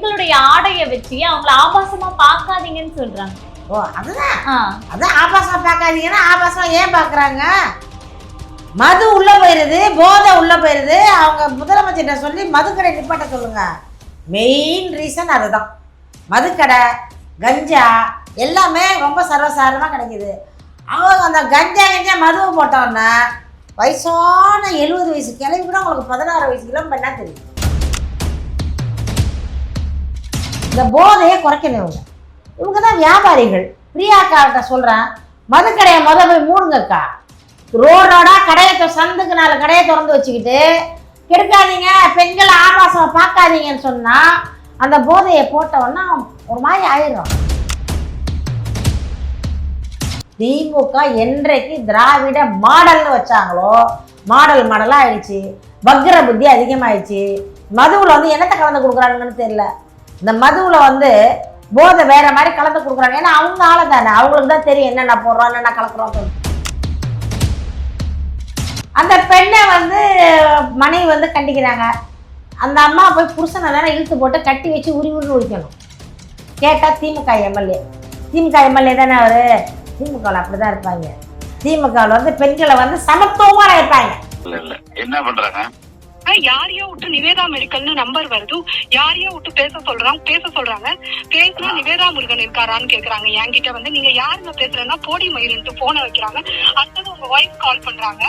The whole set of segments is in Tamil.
பெண்களுடைய ஆடையை வச்சு அவங்கள ஆபாசமா பார்க்காதீங்கன்னு சொல்றாங்க. ஓ அதுதான். அதான் ஆபாசம் பார்க்காதீங்கன்னா ஆபாசம் ஏன் பார்க்குறாங்க? மது உள்ள போயிருது போதை உள்ள போயிருது. அவங்க முதலமைச்சர்கிட்ட சொல்லி மதுக்கடை நிப்பாட்ட சொல்லுங்க. மெயின் ரீசன் அதுதான். மதுக்கடை கஞ்சா எல்லாமே ரொம்ப சர்வசாதாரணமாக கிடைக்குது. அவங்க அந்த கஞ்சா கஞ்சா மதுவை போட்டோன்னே வயசான எழுபது வயசு கிளம்பி கூட உங்களுக்கு பதினாறு வயசு கிளம்பி என்ன தெரியும். இந்த போதையை குறைக்கணும் இவங்க. இவங்க தான் வியாபாரிகள் பிரியாக்காவிட்ட சொல்கிறேன் மதுக்கடையை முத போய் மூடுங்கக்கா. ரோடோட கடையை சந்துக்கு நாலு கடையை திறந்து வச்சுக்கிட்டு கெடுக்காதீங்க பெண்களை ஆபாசம் பார்க்காதீங்கன்னு சொன்னால் அந்த போதையை போட்டவொன்னா ஒரு மாதிரி ஆயிடும் திமுக என்றைக்கு திராவிட மாடல்னு வச்சாங்களோ மாடல் மாடலாக ஆயிடுச்சு வக்ர புத்தி அதிகமாயிடுச்சு மதுவில் வந்து என்னத்தை கலந்து கொடுக்குறாங்கன்னு தெரியல. இந்த மதுவில் வந்து போதை வேற மாதிரி கலந்து கொடுக்குறாங்க. ஏன்னா அவங்க ஆளை தானே அவங்களுக்கு தான் தெரியும் என்னென்ன போடுறோம் என்னென்ன கலக்குறோம் அந்த பெண்ணை வந்து மனைவி வந்து கண்டிக்கிறாங்க. அந்த அம்மா போய் புருஷனை தானே இழுத்து போட்டு கட்டி வச்சு உரி உரி உரிக்கணும் கேட்டால் திமுக எம்எல்ஏ. திமுக எம்எல்ஏ தானே அவர்? திமுகவில் அப்படி தான் இருப்பாங்க. திமுகவில் வந்து பெண்களை வந்து சமத்துவமாக இருப்பாங்க. என்ன பண்ணுறாங்க யாரையோ விட்டு நிவேதா மெடிக்கல்னு நம்பர் வருது. யாரையோ விட்டு பேச சொல்றாங்க பேச சொல்றாங்க. பேசினா நிவேதா முருகன் இருக்காரான்னு கேக்குறாங்க. என்கிட்ட வந்து நீங்க யாருங்க பேசுறேன்னா போடி மயிலுன்ட்டு போனை வைக்கிறாங்க. அடுத்தது உங்க ஒய்ஃப் கால் பண்றாங்க.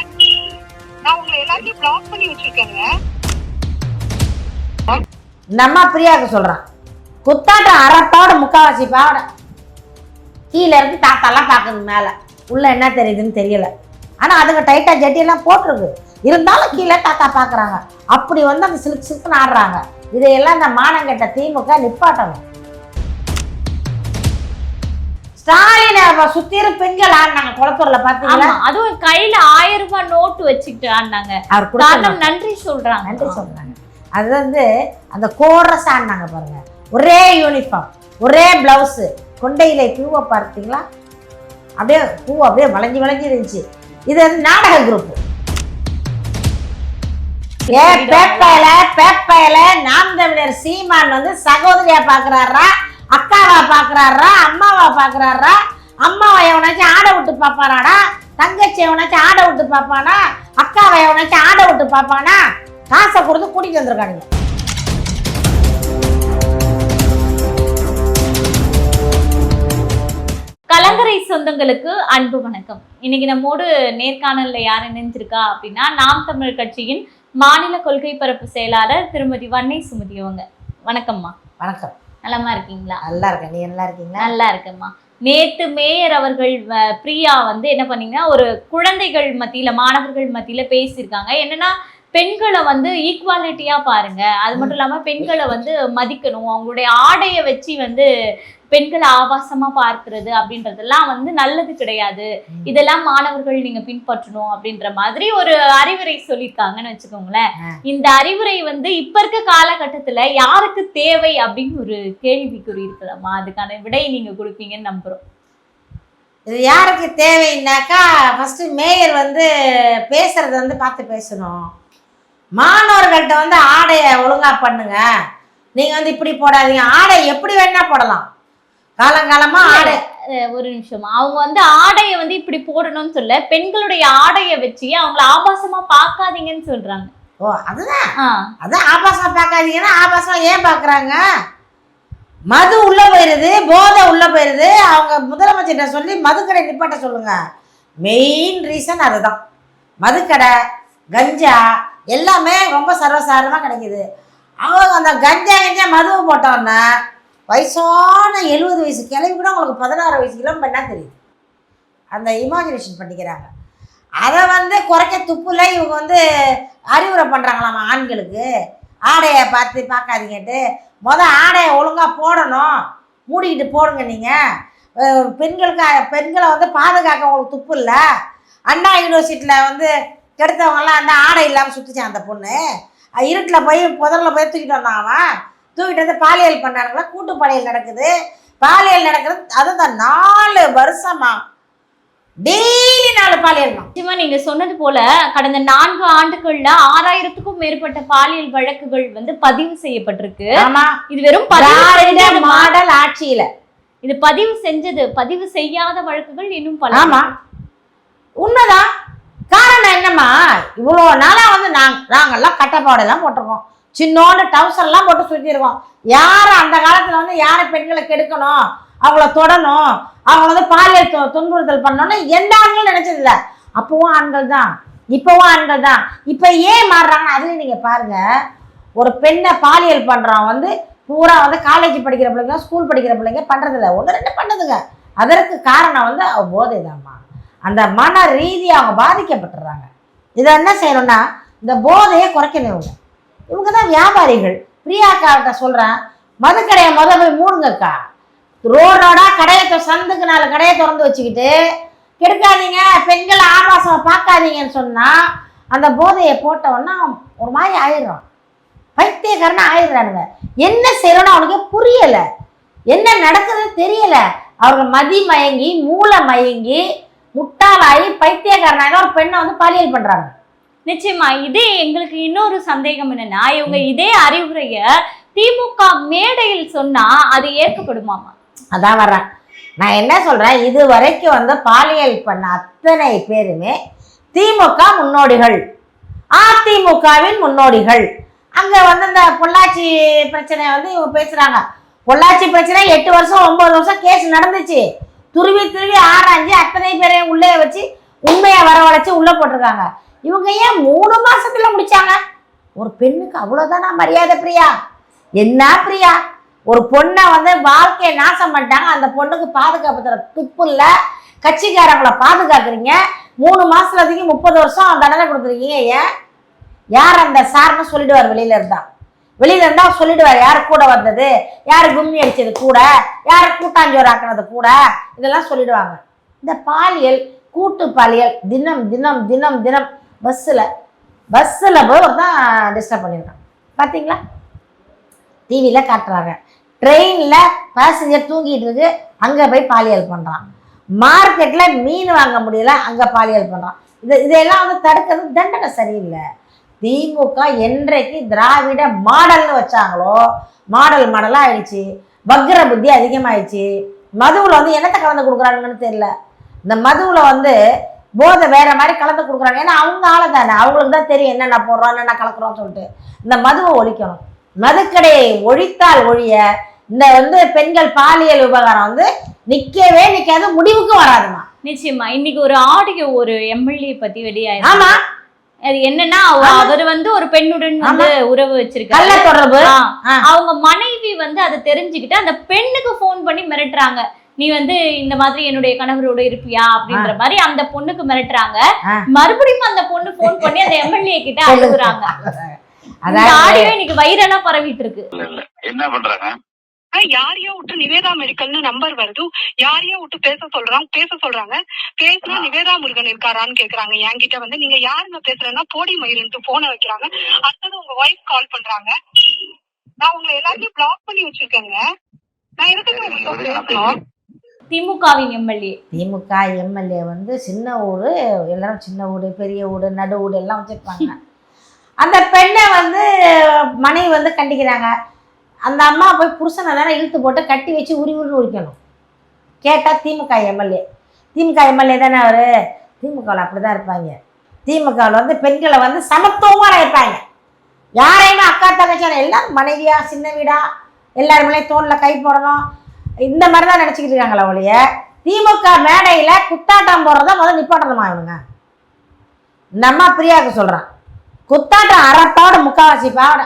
நான் உங்களை எல்லாத்தையும் பிளாக் பண்ணி வச்சிருக்கேங்க. நம்ம பிரியாவுக்கு சொல்கிறான் குத்தாட்டம் அறப்பாவோட முக்காவாசி பாவோட. கீழே இருந்து தாத்தாலாம் பார்க்குது மேலே. உள்ள என்ன தெரியுதுன்னு தெரியல. ஆனால் அதுங்க டைட்டாக ஜட்டியெல்லாம் போட்டிருக்கு. இருந்தாலும் கீழே தாத்தா பார்க்குறாங்க அப்படி வந்து அந்த சிலுக்கு சிலுக்குன்னு ஆடுறாங்க. இதையெல்லாம் இந்த மானங்கெட்ட திமுக நிப்பாட்டணும். ஸ்டாலினை சுத்திரும் பெண்கள் ஆடினாங்க குளத்தூர்ல பாத்தீங்களா? அதுவும் கையில ஆயிரம் ரூபாய் நோட்டு வச்சுக்கிட்டு ஆடினாங்க. அவர் காரணம் நன்றி சொல்றாங்க. நன்றி சொல்றாங்க. அது வந்து அந்த கோரஸ் ஆடினாங்க பாருங்க. ஒரே யூனிஃபார்ம் ஒரே பிளவுஸு கொண்டையில பூவை பார்த்தீங்களா? அப்படியே பூ அப்படியே வளைஞ்சு வளைஞ்சு இருந்துச்சு. இது வந்து நாடக குரூப் ஏ பேப்பையில பேப்பையில நாம் தமிழர் சீமான் வந்து சகோதரியா பாக்குறாரா அக்காவா பாக்குறாரா அம்மாவா பாக்குறாரா? அம்மாவை எவனாச்சும் ஆட விட்டு பாப்பானாடா? தங்கச்சி எவனாச்சும் ஆட விட்டு பாப்பானா? அக்காவை எவனாச்சும் ஆட விட்டு பாப்பானா? காசை கொடுத்து கூட்டிட்டு வந்திருக்கானுங்க. கலங்கரை சொந்தங்களுக்கு அன்பு வணக்கம். இன்னைக்கு நம்மோடு நேர்காணல்ல யார் இணைஞ்சிருக்கா அப்படின்னா நாம் தமிழ் கட்சியின் மாநில கொள்கை பரப்பு செயலாளர் திருமதி வன்னை சுமதி அவங்க வணக்கம்மா. வணக்கம். நலமா இருக்கீங்களா? நல்லா இருக்கேன். நீ நல்லா இருக்கீங்களா? நல்லா இருக்கேம்மா. நேத்து மேயர் அவர்கள் பிரியா வந்து என்ன பண்ணீங்கன்னா ஒரு குழந்தைகள் மத்தியில மாணவர்கள் மத்தியில பேசியிருக்காங்க. என்னன்னா பெண்களை வந்து ஈக்குவாலிட்டியா பாருங்க. அது மட்டும் இல்லாம பெண்களை வந்து மதிக்கணும். அவங்களுடைய ஆடையை வச்சு வந்து பெண்களை ஆபாசமா பார்க்கிறது அப்படின்றதெல்லாம் வந்து நல்லது கிடையாது. இதெல்லாம் மாணவர்கள் நீங்க பின்பற்றணும் அப்படின்ற மாதிரி ஒரு அறிவுரை சொல்லியிருக்காங்கன்னு வச்சுக்கோங்களேன். இந்த அறிவுரை வந்து இப்ப இருக்க காலகட்டத்துல யாருக்கு தேவை அப்படின்னு ஒரு கேள்விக்குறி இருக்குதாம்மா. அதுக்கான விடை நீங்க கொடுப்பீங்கன்னு நம்புறோம். இது யாருக்கு தேவைன்னாக்கா ஃபர்ஸ்ட் மேயர் வந்து பேசுறத வந்து பார்த்து பேசணும். மாணவர்கள்ட்ட வந்து ஆடையை ஒழுங்கா பண்ணுங்க. நீங்க வந்து இப்படி போடாதீங்க. ஆடை எப்படி வேணா போடலாம். காலங்காலமா ஆடை. ஒரு நிமிஷம். அவங்க வந்து ஆடையை வந்து இப்படி போடணும்னு சொல்ல பெண்களுடைய ஆடையை வச்சு அவங்கள ஆபாசமா பார்க்காதீங்கன்னு சொல்றாங்க. ஓ அதுதான். அதான் ஆபாசம் பார்க்காதீங்கன்னா ஆபாசம் ஏன் பார்க்குறாங்க? மது உள்ள போயிருது போதை உள்ள போயிருது. அவங்க முதலமைச்சர்கிட்ட சொல்லி மதுக்கடை நிப்பாட்ட சொல்லுங்க. மெயின் ரீசன் அதுதான். மதுக்கடை கஞ்சா எல்லாமே ரொம்ப சர்வசாரமாக கிடைக்கிது. அவங்க அந்த கஞ்சா கஞ்சா மதுவை போட்டோன்னா வயசான எழுபது வயசு கிளவி கூட உங்களுக்கு பதினாறு வயசு கிளம்பி என்ன தெரியுது. அந்த இமேஜினேஷன் பண்ணிக்கிறாங்க. அதை வந்து குறைக்க துப்புல இவங்க வந்து அறிவுரை பண்ணுறாங்களாம் ஆண்களுக்கு? ஆடையை பார்த்து பார்க்காதீங்கட்டு மொதல் ஆடையை ஒழுங்காக போடணும். மூடிக்கிட்டு போடுங்க நீங்கள் பெண்களுக்கு பெண்களை வந்து பாதுகாக்க உங்களுக்கு துப்பு இல்லை? அண்ணா யூனிவர்சிட்டியில் வந்து கெடுத்தவங்கலாம் அந்த ஆடை இல்லாமல் சுற்றிச்சான் அந்த பொண்ணு. இருட்டில் போய் புதரில் போய் தூக்கிட்டு வந்தான் அவன் தூக்கிட்டு வந்து பாலியல் பண்ணானுங்களா? கூட்டு பாலியல் நடக்குது. பாலியல் நடக்கிறது அதுவும் இந்த நாலு வருஷமா. டெய்லி நாலு பாலியல் நிச்சயமா நீங்க சொன்னது போல கடந்த நான்கு ஆண்டுகள்ல ஆறாயிரத்துக்கும் மேற்பட்ட பாலியல் வழக்குகள் வந்து பதிவு செய்யப்பட்டிருக்கு. ஆமா. இது வெறும் மாடல் ஆட்சியில. இது பதிவு செஞ்சது பதிவு செய்யாத வழக்குகள் இன்னும் பல. ஆமா. உண்மைதான். என்னம்மா இவ்வளோ நாளா வந்து நாங்க நாங்கெல்லாம் கட்டப்பாடெல்லாம் போட்டிருக்கோம். சின்னோண்டு டவுசர்லாம் போட்டு சுற்றிருக்கோம் யாரை அந்த காலத்துல வந்து யாரை பெண்களை கெடுக்கணும்? அவங்கள தொடணும். அவங்கள வந்து பாலியல் து- துன்புறுத்தல் பண்ணணும்னு எந்த ஆண்களும் நினைச்சதில்ல. அப்பவும் ஆண்கள் தான். இப்பவும் ஆண்கள் தான். இப்போ ஏன் மாறுறாங்கன்னு அதுலயும் நீங்க பாருங்க. ஒரு பெண்ணை பாலியல் பண்றவன் வந்து பூரா வந்து காலேஜ் படிக்கிற பிள்ளைங்க ஸ்கூல் படிக்கிற பிள்ளைங்க பண்றதில்ல. ஒன்று ரெண்டு பண்ணுதுங்க. அதற்கு காரணம் வந்து அவ போதை அந்த மன ரீதியாக அவங்க பாதிக்கப்பட்டுறாங்க. இதை என்ன செய்யணும்னா இந்த போதையை குறைக்கணும் இவங்க. இவங்க தான் வியாபாரிகள் பிரியாக்காவிட்ட சொல்கிறேன் மதுக்கடையை முத போய் மூடுங்கக்கா. ரோடோடா கடையை சந்துக்கு நாலு கடையை திறந்து வச்சுக்கிட்டு கெடுக்காதீங்க பெண்களை ஆபாசம் பார்க்காதீங்கன்னு சொன்னால் அந்த போதையை போட்டவொன்னா ஒரு மாதிரி ஆயிடுறான். பைத்தியக்காரனா ஆயிடுறானுங்க. என்ன செய்யணும்னு அவனுக்கு புரியலை. என்ன நடக்குதுன்னு தெரியலை. அவர்கள் மதி மயங்கி மூளை மயங்கி முட்டாளாகி பைத்தியக்காரனாக ஒரு பெண்ணை வந்து பாலியல் பண்றாங்க. நிச்சயமா இதே எங்களுக்கு இன்னொரு சந்தேகம் என்னன்னா இவங்க இதே அறிவுரைய திமுக மேடையில் சொன்னா அது ஏற்கப்படுமாமா? அதான் வர்றேன். நான் என்ன சொல்றேன் இது வரைக்கும் வந்து பாலியல் பண்ண அத்தனை பேருமே திமுக முன்னோடிகள். அதிமுகவின் முன்னோடிகள். அங்க வந்து இந்த பொள்ளாச்சி பிரச்சனை வந்து இவங்க பேசுறாங்க. பொள்ளாச்சி பிரச்சனை எட்டு வருஷம் ஒன்பது வருஷம் கேஸ் நடந்துச்சு. துருவி துருவி ஆராய்ஞ்சு அத்தனை பேரையும் உள்ளே வச்சு உண்மையை வரவழைச்சு உள்ளே போட்டிருக்காங்க. இவங்க ஏன் மூணு மாசத்துல முடிச்சாங்க? ஒரு பெண்ணுக்கு அவ்வளோதானா மரியாதை பிரியா? என்ன பிரியா? ஒரு பொண்ணை வந்து வாழ்க்கையை நாசம் பண்ணிட்டாங்க. அந்த பொண்ணுக்கு பாதுகாப்பு தர துப்பு இல்லை. கட்சிக்காரங்களை பாதுகாக்கிறீங்க. மூணு மாசத்துலதுக்கு முப்பது வருஷம் தண்டனை கொடுத்துருக்கீங்க ஏன்? யார் அந்த சார்னு சொல்லிடுவார் வெளியில இருந்தான் வெளியில இருந்தா சொல்லிடுவார் யார் கூட வந்தது? யார் கும்மி அடிச்சது கூட? யார் கூட்டாஞ்சோறு ஆக்குனது கூட? இதெல்லாம் சொல்லிடுவாங்க. இந்த பாலியல் கூட்டு பாலியல் தினம் தினம் தினம் தினம் பஸ்ஸில் பஸ்ஸில் போய் ஒருத்தன் டிஸ்டர்ப் பண்ணியிருக்கான். பார்த்தீங்களா டிவியில் காட்டுறாங்க. ட்ரெயினில் பேசஞ்சர் தூங்கிட்டு இருக்கு அங்கே போய் பாலியல் பண்ணுறான் மார்க்கெட்டில் மீன் வாங்க முடியல அங்கே பாலியல் பண்ணுறான் இது இதையெல்லாம் வந்து தடுக்கிறது தண்டனை சரியில்லை. திமுக என்றைக்கு திராவிட மாடல்னு வச்சாங்களோ மாடல் மாடலாக ஆயிடுச்சு. வக்ர புத்தி அதிகமாயிடுச்சு. மதுவில் வந்து என்னத்தை கலந்து கொடுக்குறானுங்கன்னு தெரியல. இந்த மதுவில் வந்து போதை வேற மாதிரி கலந்து கொடுக்குறாங்க. ஏன்னா அவங்க ஆளை தானே. அவங்களுக்கு தான் தெரியும் என்னென்ன போடுறோம் என்னென்ன கலக்குறோம்னு சொல்லிட்டு. இந்த மதுவை ஒழிக்கணும். மதுக்கடையை ஒழித்தால் ஒழிய இந்த வந்து பெண்கள் பாலியல் விவகாரம் வந்து நிக்கவே நிக்காது முடிவுக்கு வராதுமா நிச்சயமா. இன்னைக்கு ஒரு ஆடியோ ஒரு எம்எல்ஏ பத்தி வெளியாயிருக்கு. ஆமா. அது என்னன்னா அவ- அவர் வந்து ஒரு பெண்ணுடன் வந்து உறவு வச்சிருக்காரு. தொடர்பு. அவங்க மனைவி வந்து அதை தெரிஞ்சுக்கிட்டு அந்த பெண்ணுக்கு ஃபோன் பண்ணி மிரட்டுறாங்க. நீ வந்து இந்த மாதிரி என்னுடைய கணவரோட இருப்பியா? அப்படின்ற மாதிரி அந்த பொண்ணுக்கு மிரட்டுறாங்க. மறுபடியும் அந்த பொண்ணு ஃபோன் பண்ணி அந்த எம்எல்ஏ கிட்ட அழுகுறாங்க. ஆடியோ இன்னைக்கு வைரலா பரவிட்டு இருக்கு. என்ன பண்றாங்க? யாரையோ விட்டு நிவேதா மெடிக்கல்னு நம்பர் வருது. யாரையோ விட்டு பேச சொல்றாங்க பேச சொல்றாங்க. பேசினா நிவேதா முருகன் இருக்காரான்னு கேக்குறாங்க. என்கிட்ட வந்து நீங்க யாருங்க பேசுறேன்னா போடி மயிலுன்ட்டு போனை வைக்கிறாங்க. அடுத்தது உங்க ஒய்ஃப் கால் பண்றாங்க. நான் உங்களை எல்லாத்தையும் பிளாக் பண்ணி வச்சிருக்கேங்க. நான் எதுக்கு பேசணும் திமுகவின் எம்எல்ஏ. திமுக எம்எல்ஏ வந்து சின்ன ஊடு எல்லாரும் சின்ன ஊடு பெரிய ஊடு நடு ஊடு எல்லாம் வச்சிருப்பாங்க. அந்த பெண்ணை வந்து மனைவி வந்து கண்டிக்கிறாங்க. அந்த அம்மா போய் புருஷனை தானே இழுத்து போட்டு கட்டி வச்சு உரி உரி உரிக்கணும். கேட்டால் திமுக எம்எல்ஏ. திமுக எம்எல்ஏ தானே அவர்? திமுகவில் அப்படி தான் இருப்பாங்க. திமுகவில் வந்து பெண்களை வந்து சமத்துவமாக இருப்பாங்க யாரையுமே அக்கா தங்கச்சான எல்லாரும் மனைவியா சின்ன வீடா எல்லாருமே தோளில் கை போடணும். இந்த மாதிரி தான் நினச்சிக்கிட்டு இருக்காங்களே ஒழிய திமுக மேடையில் குத்தாட்டம் போடுறத முதல்ல நிப்பாட்டணுமா இவங்க இந்த அம்மா பிரியாவுக்கு சொல்கிறான் குத்தாட்டம் அறத்தோட முக்காவாசி பாவடை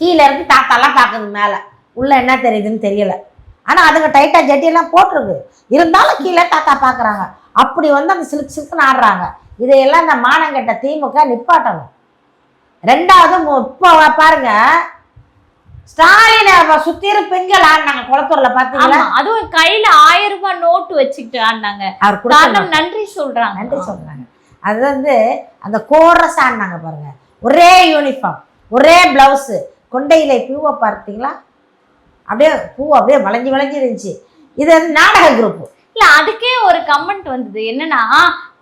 கீழே இருந்து தாத்தாலாம் பார்க்குது மேலே. உள்ள என்ன தெரியுதுன்னு தெரியல. ஆனால் அதுங்க டைட்டாக ஜட்டியெல்லாம் போட்டிருக்கு. இருந்தாலும் கீழே தாத்தா பார்க்குறாங்க. அப்படி வந்து அந்த சிலுக்கு சிலுக்குன்னு ஆடுறாங்க. இதையெல்லாம் இந்த மானங்கெட்ட திமுக நிப்பாட்டணும். ரெண்டாவது இப்போ பாருங்க. ஸ்டாலினை சுத்திரும் பெண்கள் ஆடினாங்க குளத்தூர்ல பாத்தீங்களா? அதுவும் கையில ஆயிரம் ரூபாய் நோட்டு வச்சுக்கிட்டு ஆடினாங்க. அவர் காரணம் நன்றி சொல்றாங்க. நன்றி சொல்றாங்க. அது வந்து அந்த கோரஸ் ஆடினாங்க பாருங்க. ஒரே யூனிஃபார்ம் ஒரே பிளவுஸு கொண்டையில பூவை பார்த்தீங்களா? அப்படியே பூ அப்படியே வளைஞ்சு வளைஞ்சு இருந்துச்சு. இது வந்து நாடக குரூப் இல்ல அதுக்கே ஒரு கமெண்ட் வந்தது. என்னன்னா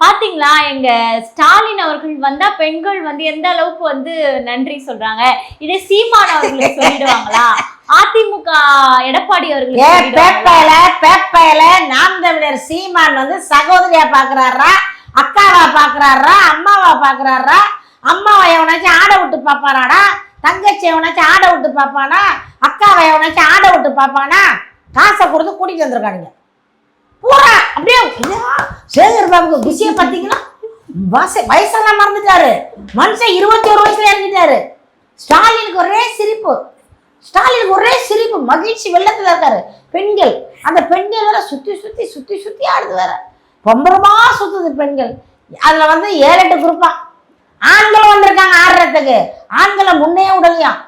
பாத்தீங்களா எங்க ஸ்டாலின் அவர்கள் வந்தா பெண்கள் வந்து எந்த அளவுக்கு வந்து நன்றி சொல்றாங்க? இதே சீமான் அவர்களுக்கு சொல்லிடுவாங்களா? அதிமுக எடப்பாடி சொல்லிடுவாங்களா? பேப்பையில பேப்பையில நாம் தமிழர் சீமான் வந்து சகோதரியா பாக்குறாரா? அக்காவா பாக்குறாரா? அம்மாவா பாக்குறாரா? அம்மாவை எவனாச்சும் ஆட விட்டு பாப்பானாடா தங்கச்சி எவனாச்சும் ஆடை விட்டு பார்ப்பானா? அக்காவை எவனாச்சும் ஆடை விட்டு பார்ப்பானா? காசை கொடுத்து கூட்டிட்டு வந்திருக்கானுங்க. பூரா அப்படியே சேகர் பாபுக்கு குசியை பார்த்தீங்களா? வயசு வயசெல்லாம் மறந்துட்டாரு. மனுஷன் இருபத்தி ஒரு வயசுல இறங்கிட்டாரு. ஸ்டாலினுக்கு ஒரே சிரிப்பு. ஸ்டாலினுக்கு ஒரே சிரிப்பு. மகிழ்ச்சி வெள்ளத்துல இருக்காரு. பெண்கள் அந்த பெண்கள் வேற சுத்தி சுத்தி சுத்தி சுத்தி ஆடுது வேற. பொம்பரமா சுத்துது பெண்கள். அதுல வந்து ஏழு எட்டு குரூப்பா ஆண்களும் வந்திருக்காங்க ஆடுறதுக்கு. ஆண்களை முன்னே விடலையாம்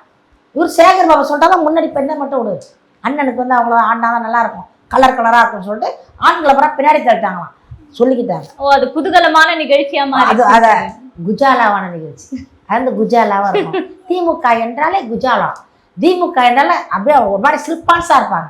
இவர் சேகர் பாபு சொல்லிட்டாலும் முன்னாடி பெண்ணை மட்டும் விடு. அண்ணனுக்கு வந்து அவங்கள ஆடினாதான் நல்லா இருக்கும். கலர் கலரா இருக்கும்னு சொல்லிட்டு ஆண்களை அப்புறம் பின்னாடி தள்ளிட்டாங்களாம். சொல்லிக்கிட்டாங்க. ஓ அது குதூகலமான நிகழ்ச்சியா அது மாறி அத குஜாலாவான நிகழ்ச்சி. அது வந்து குஜாலாவா இருக்கும். திமுக என்றாலே குஜாலா. திமுக என்றாலே அப்படியே ஒரு மாதிரி சில்பான்ஸா இருப்பாங்க.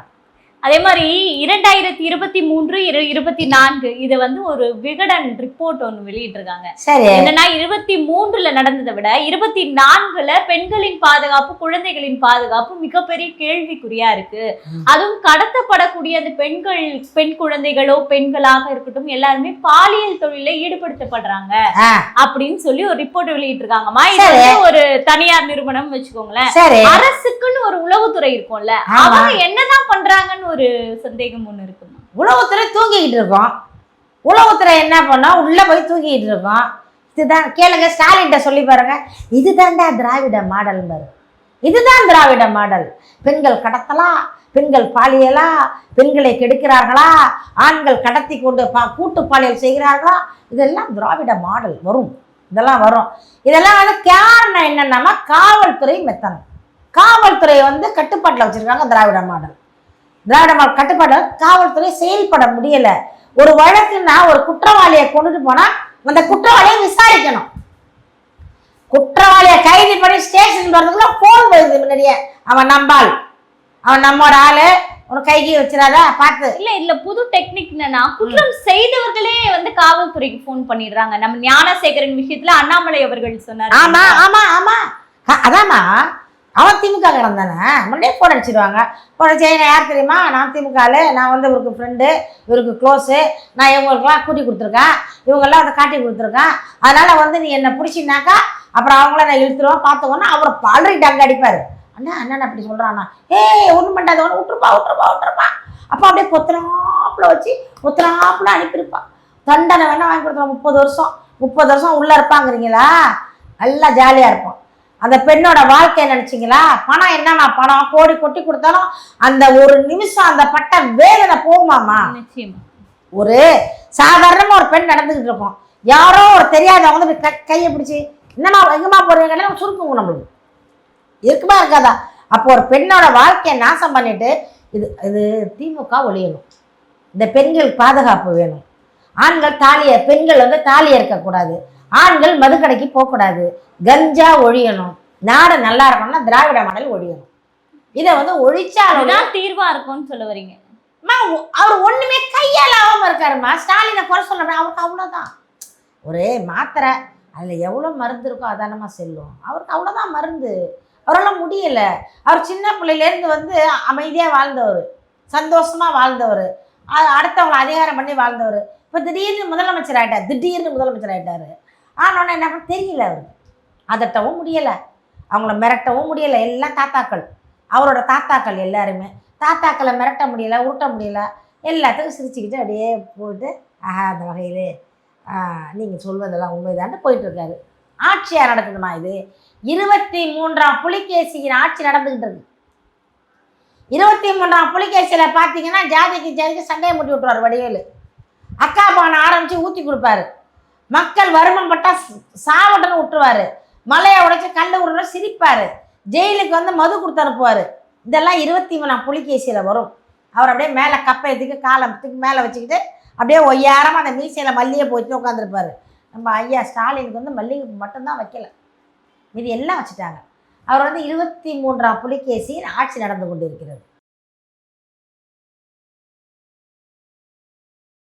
அதே மாதிரி இரண்டாயிரத்தி இருபத்தி மூன்று இரு இருபத்தி நான்கு இது வந்து ஒரு விகடன் ரிப்போர்ட் ஒன்று வெளியிட்டிருக்காங்க. என்னன்னா இருபத்தி மூன்றுல நடந்ததை விட இருபத்தி நான்குல பெண்களின் பாதுகாப்பு குழந்தைகளின் பாதுகாப்பு மிகப்பெரிய கேள்விக்குறியா இருக்கு. அதுவும் கடத்தப்படக்கூடிய அந்த பெண்கள் பெண் குழந்தைகளோ பெண்களாக இருக்கட்டும் எல்லாருமே பாலியல் தொழில ஈடுபடுத்தப்படுறாங்க. அப்படின்னு சொல்லி ஒரு ரிப்போர்ட் வெளியிட்டிருக்காங்கம்மா. இது. வந்து ஒரு தனியார் நிறுவனம் வச்சுக்கோங்களேன். அரசுக்குன்னு ஒரு உளவுத்துறை இருக்கும்ல. அவங்க என்னதான் பண்றாங்கன்னு ஒரு சந்தேகம் ஒன்று இருக்குமா? உளவுத்துறை தூங்கிக்கிட்டு இருக்கோம். உளவுத்துறை என்ன பண்ணோம் உள்ளே போய் தூங்கிக்கிட்டு இருக்கோம். இதுதான் கேளுங்க ஸ்டாலின்ட்ட சொல்லி பாருங்க. இதுதான்டா திராவிட மாடல் பாரு. இதுதான் திராவிட மாடல். பெண்கள் கடத்தலாம் பெண்கள் பாலியலா? பெண்களை கெடுக்கிறார்களா? ஆண்கள் கடத்தி கொண்டு பா கூட்டு பாலியல் செய்கிறார்களா? இதெல்லாம் திராவிட மாடல் வரும். இதெல்லாம் வரும். இதெல்லாம் வந்து காரணம் என்னென்னா காவல்துறை மெத்தனம். காவல்துறை வந்து கட்டுப்பாட்டில் வச்சிருக்காங்க திராவிட மாடல். திராவிட மாடல் கட்டுப்பாட்டில் காவல்துறை செயல்பட முடியல. ஒரு வழக்குன்னா ஒரு குற்றவாளியை கொண்டுட்டு போனா அந்த குற்றவாளியை விசாரிக்கணும். குற்றவாளியை கைது பண்ணி ஸ்டேஷன் போறதுக்குள்ள போன் வருது முன்னாடியே. அவன் நம்பாள் அவன் நம்மோட ஆளு. உனக்கு கைகி வச்சிடாத பார்த்து. இல்ல இல்ல புது டெக்னிக் என்னன்னா குற்றம் செய்தவர்களே வந்து காவல்துறைக்கு ஃபோன் பண்ணிடுறாங்க. நம்ம ஞானசேகரன் விஷயத்துல அண்ணாமலை அவர்கள் சொன்னார். ஆமா ஆமா ஆமா. அ- அதாம்மா. அவன் திமுக காரன் தானே? முன்னாடியே ஃபோன் அடிச்சிருவாங்க. ஃபோன் அடிச்சு நான் யார் தெரியுமா? நான் திமுக ஆளு நான் வந்து இவருக்கு ஃப்ரெண்டு இவருக்கு க்ளோஸு நான் இவங்களுக்குலாம் கூட்டி கொடுத்துருக்கேன். இவங்கெல்லாம் வந்து காட்டி கொடுத்துருக்கேன். அதனால் வந்து நீ என்னை பிடிச்சினாக்கா அப்புறம் அவங்கள நான் இழுத்துருவேன் பார்த்துக்கோன்னா அவர் பலரி டங்கு அடிப்பார். அண்ணா அண்ணன் அப்படி சொல்கிறாண்ணா ஏய் ஒன்றும் பண்ணாத ஒன்று விட்டுருப்பா விட்டுருப்பா விட்டுருப்பா. அப்போ அப்படியே கொத்தனாப்பில் வச்சு கொத்தனாப்பில் அனுப்பியிருப்பான் தண்டனை வேணால் வாங்கி கொடுத்துருவோம் முப்பது வருஷம். முப்பது வருஷம் உள்ளே இருப்பாங்கிறீங்களா? நல்லா ஜாலியாக இருப்போம் அந்த பெண்ணோட வாழ்க்கையை நினச்சிங்களா? பணம் என்னன்னா பணம்? கோடி கொட்டி கொடுத்தாலும் அந்த ஒரு நிமிஷம் அந்த பட்ட வேதனை போகுமாமா ஒரு சாதாரணமாக ஒரு பெண் நடந்துக்கிட்டு இருக்கோம் யாரோ ஒரு தெரியாதவங்க வந்து க கையை பிடிச்சி என்னம்மா எங்கம்மா போடுறீங்கன்னா சுருக்குங்க நம்மளுக்கு. இருக்குமா இருக்காதா? அப்போ ஒரு பெண்ணோட வாழ்க்கையை நாசம் பண்ணிட்டு இது இது திமுக ஒழியணும். இந்த பெண்கள் பாதுகாப்பு வேணும். ஆண்கள் தாலியை பெண்கள் வந்து தாலியை இருக்கக்கூடாது ஆண்கள் மதுக்கடைக்கு போகக்கூடாது. கஞ்சா ஒழியணும். நாடு நல்லா இருக்கணும்னா திராவிட மாடல் ஒழியணும். இதை வந்து ஒழிச்சாலும் அதுதான் தீர்வா இருக்கும்னு சொல்ல வரீங்க. அவர் ஒண்ணுமே கையால் ஆகாம இருக்காருமா ஸ்டாலினை குறை சொல்ல அவருக்கு அவ்வளோதான் ஒரு மாத்திரை. அதில் எவ்வளோ மருந்து இருக்கோ அதானமா செல்லும். அவருக்கு அவ்வளோதான் மருந்து. அவரால் முடியல. அவர் சின்ன பிள்ளையிலேருந்து வந்து அமைதியாக வாழ்ந்தவர். சந்தோஷமா வாழ்ந்தவர். அடுத்தவங்களை அதிகாரம் பண்ணி வாழ்ந்தவர். இப்போ திடீர்னு முதலமைச்சர் ஆயிட்டார். திடீர்னு முதலமைச்சர் ஆயிட்டாரு. ஆனோடனே என்ன பண்ண தெரியல அவருக்கு அதட்டவும் முடியலை. அவங்கள மிரட்டவும் முடியலை. எல்லாம் தாத்தாக்கள். அவரோட தாத்தாக்கள் எல்லாருமே. தாத்தாக்களை மிரட்ட முடியலை உருட்ட முடியல. எல்லாத்துக்கும் சிரிச்சுக்கிட்டு அப்படியே போயிட்டு ஆஹா அந்த வகையில் நீங்கள் சொல்வதெல்லாம் உண்மைதான்ட்டு போயிட்டுருக்காரு ஆட்சியாக நடக்குதுமா இது? இருபத்தி மூன்றாம் புலிகேசியின் ஆட்சி நடந்துகிட்டு இருக்கு. இருபத்தி மூன்றாம் புலிகேசியில் பார்த்தீங்கன்னா ஜாதிக்கு ஜாதிக்கு சண்டையை முட்டி விட்டுருவார் வடிவேலு. அக்கா பானை ஆரம்பித்து ஊற்றி கொடுப்பாரு. மக்கள் வருமப்பட்டால் சாவட்டன்னு விட்டுருவாரு. மலையை உடைச்சு கல் உருளை சிரிப்பார். ஜெயிலுக்கு வந்து மது கொடுத்து அனுப்புவார். இதெல்லாம் இருபத்தி மூணாம் புலிகேசியில் வரும். அவர் அப்படியே மேலே கப்பை தூக்கி காலை மேலே வச்சுக்கிட்டு அப்படியே ஒய்யாரமாக அந்த மீசையில் மல்லிகை போயிட்டு உட்காந்துருப்பாரு நம்ம ஐயா ஸ்டாலினுக்கு வந்து மல்லிகை மட்டும்தான் வைக்கல. மீதி எல்லாம் வச்சுட்டாங்க. அவர் வந்து இருபத்தி மூன்றாம் புலிகேசியில் ஆட்சி நடந்து கொண்டிருக்கிறது.